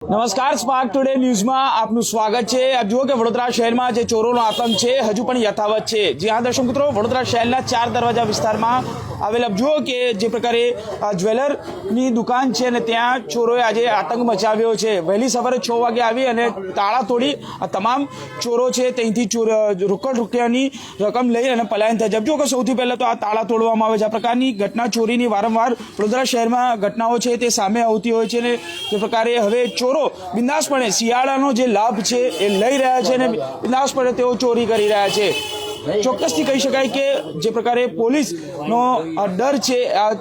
નમસ્કાર spark today ન્યૂઝમાં આપનું સ્વાગત છે. આપ જુઓ કે વડોદરા શહેરમાં જે ચોરોનો આતંક છે, હજુ પણ યથાવત છે. જી હા, દર્શક મિત્રો, વડોદરા શહેરના ચાર દરવાજા વિસ્તારમાં આવેલ આપ જુઓ કે જે પ્રકારે જ્વેલરની દુકાન છે અને ત્યાં ચોરોએ આજે આતંક મચાવ્યો છે. વહેલી સવારે છ વાગે આવી અને તાળા તોડી આ તમામ ચોરો છે ત્યાંથી ચોર, રોકડ રૂપિયાની રકમ લઈ અને પલાયન થાય છે. કે સૌથી પહેલાં તો આ તાળા તોડવામાં આવે છે. આ પ્રકારની ઘટના ચોરીની વારંવાર વડોદરા શહેરમાં ઘટનાઓ છે, તે સામે આવતી હોય છે અને જે પ્રકારે હવે ચોરો બિંદાસપણે શિયાળાનો જે લાભ છે એ લઈ રહ્યા છે અને બિંદાસપણે તેઓ ચોરી કરી રહ્યા છે. ચોક્કસથી કહી શકાય કે જે પ્રકારે પોલીસનો ડર છે, આ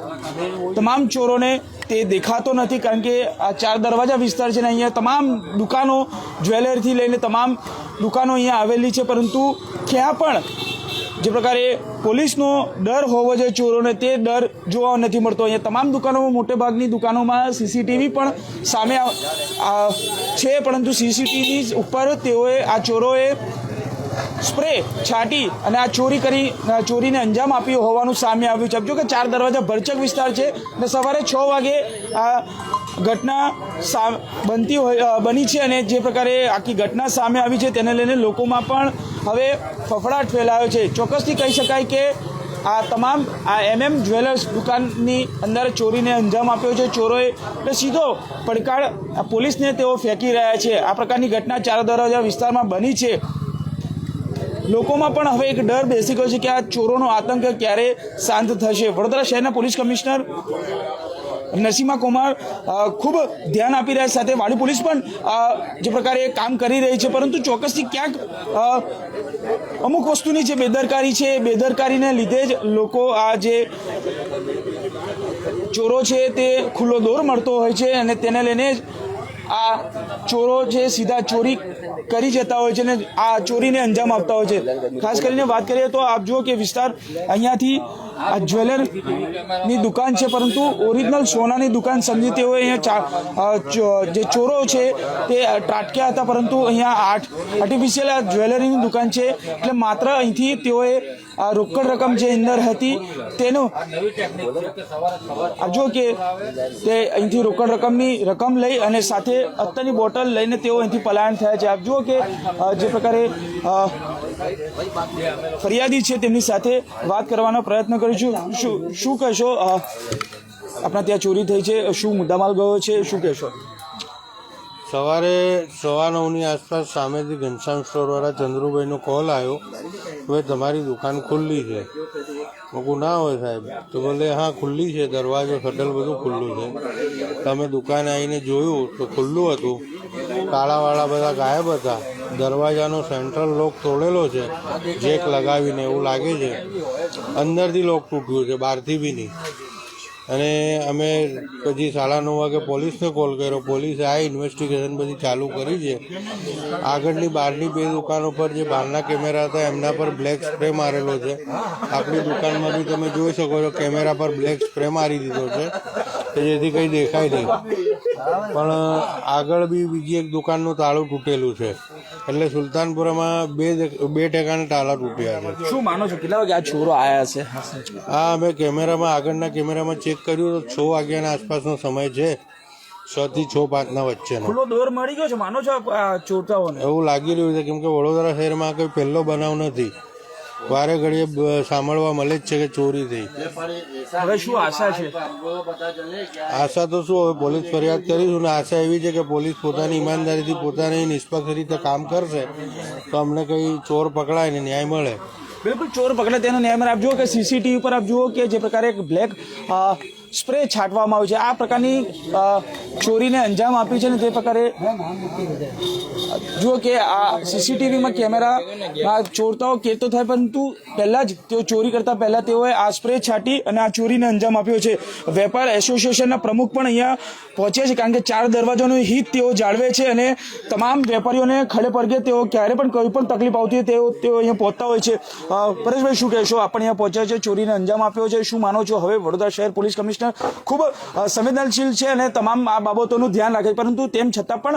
તમામ ચોરોને તે દેખાતો નથી કારણ કે આ ચાર દરવાજા વિસ્તાર છે ને અહીંયા તમામ દુકાનો જ્વેલરીથી લઈને તમામ દુકાનો અહીંયા આવેલી છે, પરંતુ ક્યાં પણ જે પ્રકારે પોલીસનો ડર હોવો જોઈએ ચોરોને, તે ડર જોવા નથી મળતો. અહીંયા તમામ દુકાનોમાં મોટેભાગની દુકાનોમાં સીસીટીવી પણ સામે છે, પરંતુ સીસીટીવી ઉપર તેઓએ, આ ચોરોએ સ્પ્રે છાંટી અને આ ચોરી કરી ચોરીને અંજામ આપ્યો હોવાનું સામે આવ્યું છે. જો કે ચાર દરવાજા ભરચક વિસ્તાર છે અને સવારે છ વાગે આ ઘટના બનતી હોય બની છે અને જે પ્રકારે આખી ઘટના સામે આવી છે, તેને લઈને લોકોમાં પણ હવે ફફડાટ ફેલાયો છે. ચોક્કસથી કહી શકાય કે આ તમામ આ એમએમ જ્વેલર્સ દુકાનની અંદર ચોરીને અંજામ આપ્યો છે. ચોરોએ એટલે સીધો પડકાર પોલીસને તેઓ ફેંકી રહ્યા છે. આ પ્રકારની ઘટના ચાર દરવાજા વિસ્તારમાં બની છે. લોકોમાં પણ હવે એક ડર બેસી ગયો છે કે આ ચોરોનો આતંક ક્યારે શાંત થશે? વડોદરા શહેરના પોલીસ કમિશનર નસીમા કુમાર ખૂબ ધ્યાન આપી રહ્યા સાથે વાડી પોલીસ પણ જે પ્રકારે કામ કરી રહી છે. પરંતુ ચોક્કસથી ક્યાંક અમુક વસ્તુની જે બેદરકારી છે બેદરકારીને લીધે જ લોકો આ જે ચોરો છે તે ખુલ્લો દોર મળતો હોય છે અને તેને લઈને જ આ ચોરો છે, સીધા ચોરી કરી જતા હોય છે અને આ ચોરીને અંજામ આપતા હોય છે. ખાસ કરીને વાત કરીએ તો આપ જુઓ કે વિસ્તાર અહીંયાથી આ જ્વેલરની દુકાન છે, પરંતુ ઓરિજિનલ સોનાની દુકાન સમજી તેઓ અહીંયા જે ચોરો છે તે ત્રાટક્યા હતા, પરંતુ અહીંયા આર્ટ, આર્ટિફિશિયલ આ જ્વેલરીની દુકાન છે. એટલે માત્ર અહીંથી તેઓએ આ રોકડ રકમ જે અંદર હતી, તેનો જો કે તે અહીંથી રોકડ રકમની રકમ લઈ અને સાથે અત્તરની બોટલ લઈને તેઓ અહીંથી પલાયન થયા છે. આપ જુઓ કે જે પ્રકારે ફરિયાદી છે તેમની સાથે વાત કરવાનો પ્રયત્ન કરીશું. શું શું કહેશો? આપણા ત્યાં ચોરી થઈ છે. શું મુદ્દામાલ ગયો છે? શું કહેશો? સવારે સવા નવની આસપાસ સામેથી ઘનશ્યામ સ્ટોરવાળા ચંદ્રુભાઈનો કોલ આવ્યો. હવે તમારી દુકાન ખુલ્લી છે. મેં ના હોય સાહેબ. તો બોલે, હા, ખુલ્લી છે, દરવાજો, શટલ બધું ખુલ્લું છે. તમે દુકાને આવીને જોયું તો ખુલ્લું હતું. તાળાવાળા બધા ગાયબ હતા. દરવાજાનો સેન્ટ્રલ લોક તોડેલો છે. જેક લગાવીને એવું લાગે છે. અંદરથી લોક તૂટ્યું છે, બહારથી બી નહીં. અને અમે પછી સાડા નવ વાગે પોલીસને કોલ કર્યો. પોલીસે આ ઇન્વેસ્ટિગેશન બધી ચાલુ કરી છે. આગળની બહારની બે દુકાનો પર જે બહારના કેમેરા હતા, એમના પર બ્લેક સ્પ્રે મારેલો છે. આપણી દુકાનમાં બી તમે જોઈ શકો છો, કેમેરા પર બ્લેક સ્પ્રે મારી દીધો છે, કે જેથી કંઈ દેખાય નહીં. પણ આગળ બી બીજી એક દુકાનનું તાળું તૂટેલું છે. એટલે સુલતાનપુરામાં બે બે ટકાના તાળા તૂટ્યા છે. શું માનો છો? કેટલા વાગે આ છોરો આવ્યા છે હા અમે કેમેરામાં આગળના કેમેરામાં ચેક કર્યું તો છ વાગ્યાના આસપાસનો સમય છે. છ થી છ પાંચના વચ્ચે ખુલ્લો દોર મળી ગયો છે? માનો છો ચોરતાઓને? એવું લાગી રહ્યું છે કેમ કે વડોદરા શહેરમાં કોઈ પહેલો બનાવ નથી. વારે ઘડીએ સાંભળવા મળે જ છે કે ચોરી થઈ હવે શું આશા છે? આશા તો શું હવે પોલીસ ફરિયાદ કરીશું ને આશા એવી છે કે પોલીસ પોતાની ઈમાનદારીથી પોતાની નિષ્પક્ષ રીતે કામ કરશે તો અમને કંઈ ચોર પકડાય ને ન્યાય મળે. બિલકુલ ચોર પકડે તેનો ન્યાય મળે. આપ જુઓ કે સીસીટીવી પર આપ જુઓ કે જે પ્રકારે એક બ્લેક સ્પ્રે છાંટવામાં આવ્યું છે. આ પ્રકારની ચોરીને અંજામ આપી છે ને તે પ્રકારે જુઓ કે આ સીસીટીવીમાં કેમેરા ચોરતાઓ કેતો થાય, પરંતુ પહેલાં જ તેઓ ચોરી કરતા પહેલાં તેઓએ આ સ્પ્રે છાંટી અને આ ચોરીને અંજામ આપ્યો છે. વેપાર એસોસિએશનના પ્રમુખ પણ અહીંયા પહોંચ્યા છે, કારણ કે ચાર દરવાજાનું હિત તેઓ જાળવે છે અને તમામ વેપારીઓને ખડે પડગે તેઓ ક્યારે પણ કોઈ પણ તકલીફ આવતી હોય તેઓ તેઓ અહીંયા પહોંચતા હોય છે. પરેશભાઈ, શું કહેશો? આપણે અહીંયા પહોંચ્યા છે, ચોરીને અંજામ આપ્યો છે. શું માનો છો? હવે વડોદરા શહેર પોલીસ કમિશનર ખૂબ સંવેદનશીલ છે અને તમામ આ બાબતોનું ધ્યાન રાખે પરંતુ તેમ છતાં પણ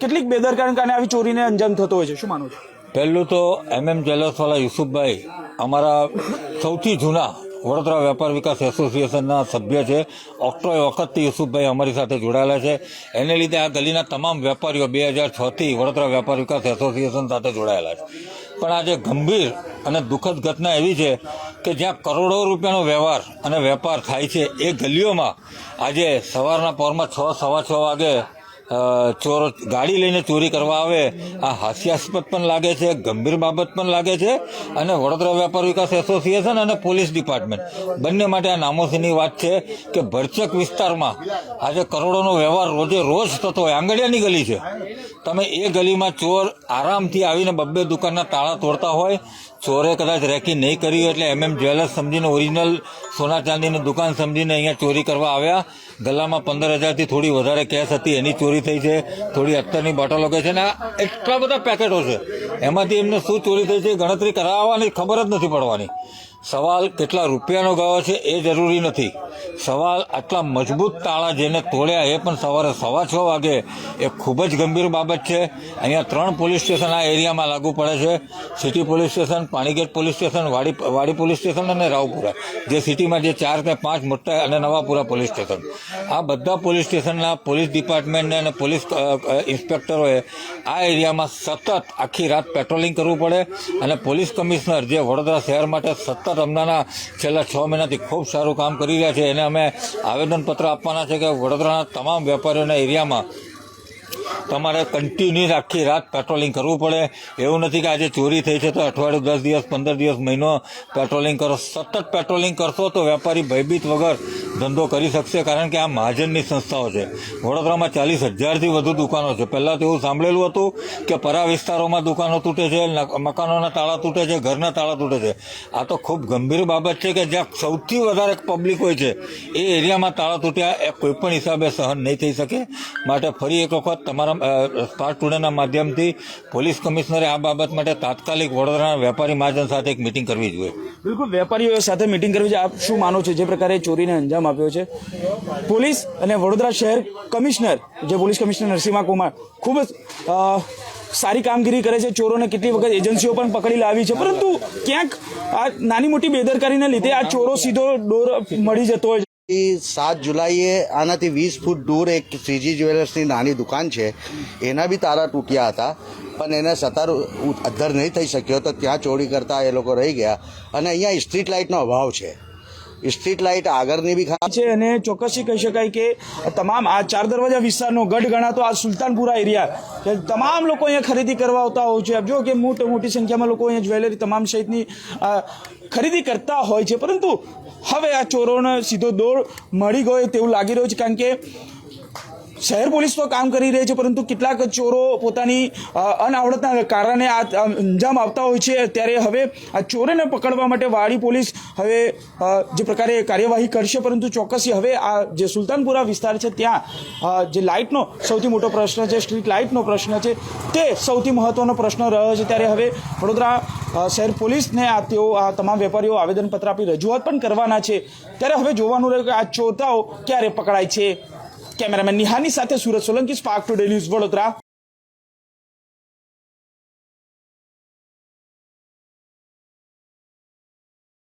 કેટલીક બેદરકારી કારણે આવી ચોરીને અંજામ થતો હોય છે. શું માનો છો? પહેલું તો એમ એમ જ્વેલર્સવાળા યુસુફભાઈ અમારા સૌથી જૂના વડોદરા વેપાર વિકાસ એસોસિએશનના સભ્ય છે. ઓક્ટોય વખતથી યુસુફભાઈ અમારી સાથે જોડાયેલા છે. એને લીધે આ ગલીના તમામ વેપારીઓ બે હજાર છથી વડોદરા વેપાર વિકાસ એસોસિએશન સાથે જોડાયેલા છે. પણ આજે ગંભીર અને દુઃખદ ઘટના એવી છે કે જ્યાં કરોડો રૂપિયાનો વ્યવહાર અને વેપાર થાય છે એ ગલીઓમાં આજે સવારના પોરમાં છ, સવા છ વાગે ચોરો ગાડી લઈને ચોરી કરવા આવે. આ હાસ્યાસ્પદ પણ લાગે છે, ગંભીર બાબત પણ લાગે છે અને વડોદરા વેપાર વિકાસ એસોસિએશન અને પોલીસ ડિપાર્ટમેન્ટ. બંને માટે આ નામોશીની વાત છે કે ભરચક વિસ્તારમાં આજે કરોડોનો વ્યવહાર રોજે રોજ થતો હોય. આંગળિયાની ગલી છે. તમે એ ગલીમાં ચોર આરામથી આવીને બબ્બે દુકાનના તાળા તોડતા હોય, ચોરે કદાચ રેકી નહીં કરી એટલે એમ એમ જ્વેલર્સ સમજીને ઓરિજિનલ સોના ચાંદીની દુકાન સમજીને અહીંયા ચોરી કરવા આવ્યા. ગલામાં પંદર હજારથી થોડી વધારે કેશ હતી, એની ચોરી થઈ છે, થોડી અત્તરની બોટલો કે છે ને એટલા બધા પેકેટો છે. એમાંથી એમને શું ચોરી થઈ છે ગણતરી કરાવવાની ખબર જ નથી પડવાની. સવાલ કેટલા રૂપિયાનો ગયો છે એ જરૂરી નથી. સવાલ આટલા મજબૂત તાળા જેને તોડ્યા એ પણ સવારે સવા છ વાગે એ ખૂબ જ ગંભીર બાબત છે. અહીંયા ત્રણ પોલીસ સ્ટેશન આ એરિયામાં લાગુ પડે છે. City police station, Panigate police station, Wadi Wadi police station અને રાવપુરા, જે સિટીમાં જે ચાર કે પાંચ મોટા અને નવાપુરા પોલીસ સ્ટેશન. આ બધા પોલીસ સ્ટેશનના પોલીસ ડિપાર્ટમેન્ટને અને પોલીસ ઇન્સ્પેક્ટરોએ આ એરિયામાં સતત આખી રાત પેટ્રોલિંગ કરવું પડે અને પોલીસ કમિશનર જે વડોદરા શહેર માટે સતત હમણાંના છેલ્લા છ મહિનાથી ખૂબ સારું કામ કરી રહ્યા છે, એને અમે આવેદનપત્ર આપવાના છે કે વડોદરાના તમામ વેપારીઓના એરિયામાં તમારે કન્ટિન્યુ આખી રાત પેટ્રોલિંગ કરવું પડે. એવું નથી કે આજે ચોરી થઈ છે તો અઠવાડિયું દસ દિવસ, પંદર દિવસ, મહિનો પેટ્રોલિંગ કરો. સતત પેટ્રોલિંગ કરશો તો વેપારી ભયભીત વગર ધંધો કરી શકશે કારણ કે આ મહાજનની સંસ્થાઓ છે. વડોદરામાં ચાલીસ હજારથી વધુ દુકાનો છે. પહેલાં તો એવું સાંભળેલું હતું કે પરા વિસ્તારોમાં દુકાનો તૂટે છે મકાનોના તાળા તૂટે છે, ઘરના તાળા તૂટે છે. આ તો ખૂબ ગંભીર બાબત છે કે જ્યાં સૌથી વધારે પબ્લિક હોય છે, એ એરિયામાં તાળા તૂટ્યા, એ કોઈ પણ હિસાબે સહન નહીં થઈ શકે. માટે ફરી એક વખત તમારા સ્પાર્ક ટુડેના માધ્યમથી પોલીસ કમિશનરે આ બાબત માટે તાત્કાલિક વડોદરાના વેપારી મહાજન સાથે એક મિટિંગ કરવી જોઈએ. બિલકુલ, વેપારીઓ સાથે મિટિંગ કરવી જોઈએ. આપ શું માનો છો? જે પ્રકારે ચોરીને અંજામ આપ્યો છે. પોલીસ અને વડોદરા શહેર કમિશનર, જે પોલીસ કમિશનર નરસિંહા કુમાર, ખૂબ જ સારી કામગીરી કરે છે. ચોરોને કેટલી વખત એજન્સીઓ પણ પકડી લાવી છે. પરંતુ ક્યાંક આ નાની મોટી બેદરકારીને લીધે આ ચોરો સીધો ડોર મળી જતો હોય સાત જુલાઈએ આનાથી વીસ ફૂટ દૂર એક શ્રીજી જ્વેલર્સની નાની દુકાન છે. એના બી તારા તૂટ્યા હતા. પણ એને સતાર અધ્ધર નહીં થઈ શક્યો તો ત્યાં ચોરી કરતા એ લોકો રહી ગયા. અને અહીંયા સ્ટ્રીટ લાઇટનો અભાવ છે. સ્ટ્રીટ લાઇટ આગળની બી ખાલી છે અને ચોક્કસથી કહી શકાય કે તમામ આ ચાર દરવાજા વિસ્તારનો ગઢ ગણાતો આ સુલતાનપુરા એરિયા કે તમામ લોકો અહીંયા ખરીદી કરવા આવતા હોય છે. જો કે મોટી મોટી સંખ્યામાં લોકો અહીંયા જ્વેલરી તમામ સહિતની ખરીદી કરતા હોય છે. પરંતુ હવે આ ચોરોને સીધો દોર મળી ગયો તેવું લાગી રહ્યું છે. કારણ કે શહેર પોલીસ તો કામ કરી રહી છે, પરંતુ કેટલાક ચોરો પોતાની અનાવડતના કારણે આ અંજામ આવતા હોય છે. ત્યારે હવે આ ચોરોને પકડવા માટે વાડી પોલીસ હવે જે પ્રકારે કાર્યવાહી કરશે, પરંતુ ચોક્કસી હવે આ જે સુલતાનપુરા વિસ્તાર છે, ત્યાં જે લાઇટનો સૌથી મોટો પ્રશ્ન છે, સ્ટ્રીટ લાઇટનો પ્રશ્ન છે, તે સૌથી મહત્ત્વનો પ્રશ્ન રહ્યો છે. ત્યારે હવે વડોદરા શહેર પોલીસને આ તેઓ, આ તમામ વેપારીઓ આવેદનપત્ર આપી રજૂઆત પણ કરવાના છે. ત્યારે હવે જોવાનું રહ્યું કે આ ચોરતાઓ ક્યારે પકડાય છે. કેમેરામેન નિહાની સાથે Surat Solanki spark today news Vadodara.